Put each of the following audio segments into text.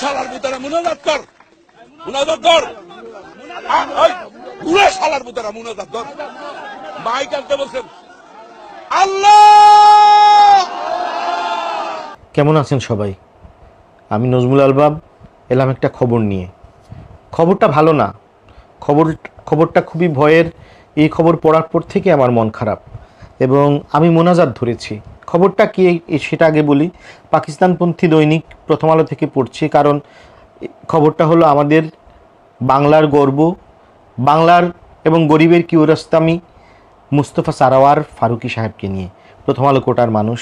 শালার বুতারা মুনাজাত কর। মুনাজাত কর। উড়ে শালার বুতারা মুনাজাত কর। মাইক আনতে বলছেন? আল্লাহ! কেমন আছেন সবাই? আমি নজমুল আলবাব, এলাম একটা খবর নিয়ে। খবরটা ভালো না। খবর, খবরটা খুবই ভয়ের। এই খবর পড়ার পর থেকে আমার মন খারাপ। এবং আমি মোনাজাত ধরেছি। খবরটা কি সেটা আগে বলি। পাকিস্তানপন্থী দৈনিক প্রথম আলো থেকে পড়ছি, কারণ খবরটা হলো আমাদের বাংলার গর্ব, বাংলার এবং গরিবের কিউরাস্তামি মুস্তফা সারাওয়ার ফারুকি সাহেবকে নিয়ে। প্রথম আলো কোটার মানুষ,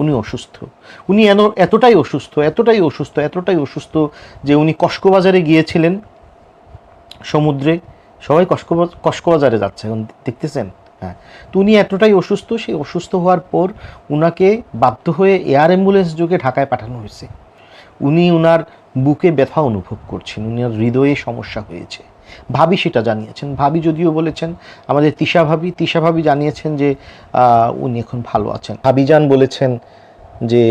উনি অসুস্থ। উনি এন, এতটাই অসুস্থ এতটাই অসুস্থ এতটাই অসুস্থ যে উনি কসকবাজারে গিয়েছিলেন সমুদ্রে। সবাই কসকবাজারে যাচ্ছে, এখন দেখতেছেন? হ্যাঁ তো উনি এতটাই অসুস্থ, সেই অসুস্থ হওয়ার পর উনাকে বাধ্য হয়ে এয়ার অ্যাম্বুলেন্স যোগে ঢাকায় পাঠানো হয়েছে। উনি উনার বুকে ব্যথা অনুভব করছেন, উনার হৃদয়ে সমস্যা হয়েছে। ভাবি সেটা জানিয়েছেন। ভাবি যদিও বলেছেন, আমাদের তিশা ভাবি তিশা ভাবি জানিয়েছেন যে উনি এখন ভালো আছেন। ভাবিজান বলেছেন যে,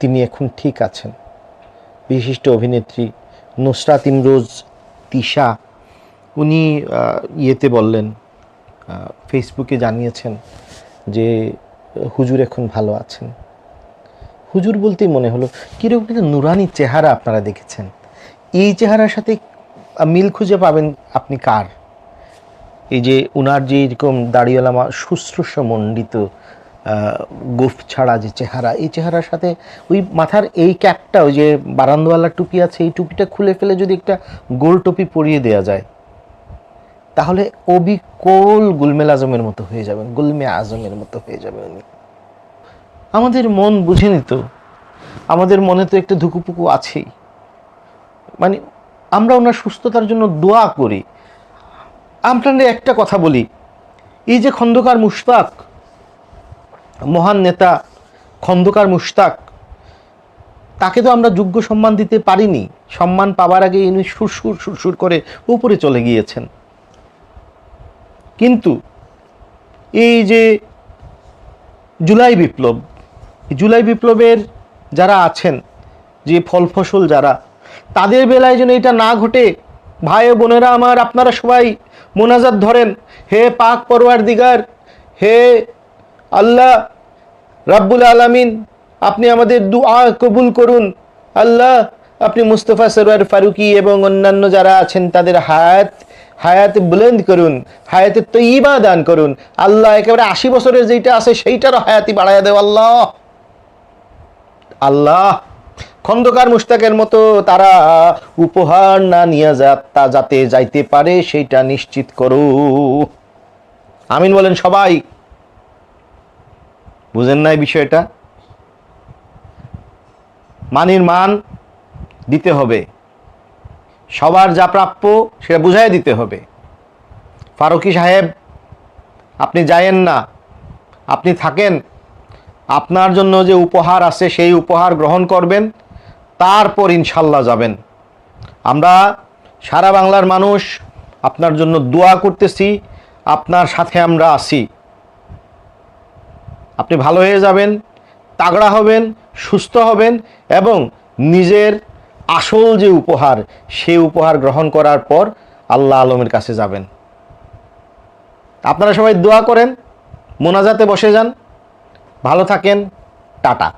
তিনি এখন ঠিক আছেন। বিশিষ্ট অভিনেত্রী নুসরাত ইমরোজ তিশা, উনি ইয়েতে বললেন ফেসবুকে জানিয়েছেন যে, হুজুর এখন ভালো আছেন। হুজুর বলতেই মনে হলো, কীরকম একটা নুরানি চেহারা আপনারা দেখেছেন। এই চেহারার সাথে মিল খুঁজে পাবেন আপনি কার? এই যে উনার যে এরকম দাড়িওয়ালা শুশ্রূষ মণ্ডিত গোফ ছাড়া যে চেহারা, এই চেহারার সাথে ওই মাথার এই ক্যাপটা, ওই যে বারান্দওয়ালা টুপি আছে, এই টুপিটা খুলে ফেলে যদি একটা গোল টুপি পরিয়ে দেওয়া যায় তাহলে অবিকল গুলমেল আজমের মতো হয়ে যাবেন, গুলমে আজমের মতো হয়ে যাবে উনি। আমাদের মন বুঝেনি তো আমাদের মনে তো একটা ধুকুপুকু আছেই। মানে আমরা ওনার সুস্থতার জন্য দোয়া করি। আপনাদের একটা কথা বলি, এই যে খন্দকার মুশতাক, মহান নেতা খন্দকার মুশতাক, তাকে তো আমরা যোগ্য সম্মান দিতে পারিনি। সম্মান পাওয়ার আগে ইনি সুরসুর সুরসুর করে উপরে চলে গিয়েছেন। কিন্তু এই যে জুলাই বিপ্লব জুলাই বিপ্লবের যারা আছেন, যে ফল ফসল যারা, তাদের বেলায় যেন এটা না ঘটে, ভাই বোনেরা আমার, আপনারা সবাই মোনাজাত ধরেন, হে পাক পরওয়ার দিগার হে আল্লাহ রাব্বুল আলামিন, আপনি আমাদের দুআ কবুল করুন। আল্লাহ, আপনি মুস্তফা সরওয়ার ফারুকি এবং অন্যান্য যারা আছেন, তাদের হায়াত হায়াতে বুলন্দ করুন, হায়াতে তৈবা দান করুন। আল্লাহ একেবারে আশি বছরের যেটা আছে, সেইটারও হায়াতি বাড়াইয়া দেও আল্লাহ। আল্লাহ, খন্দকার মুস্তাকের মতো তারা উপহার না নিয়ে যাত্রা যাতে যাইতে পারে, সেইটা নিশ্চিত করো। আমিন বলেন সবাই। বুঝেন নাই বিষয়টা? মানির মান দিতে হবে। সবার যা প্রাপ্য সেটা বুঝাই দিতে হবে। ফারুকি সাহেব, আপনি যায়েন না। আপনি থাকেন। আপনার জন্য যে উপহার আছে সেই উপহার গ্রহণ করবেন। তারপর ইনশাল্লাহ যাবেন। আমরা সারা বাংলার মানুষ আপনার জন্য দোয়া করতেছি। আপনার সাথে আমরা আছি। আপনি ভালো হয়ে যাবেন, তাগড়া হবেন, সুস্থ হবেন এবং নিজের আসল যে উপহার, সে উপহার গ্রহণ করার পর আল্লাহ আলমের কাছে যাবেন। আপনারা সবাই দোয়া করেন, মোনাজাতে বসে যান। ভালো থাকেন, টাটা।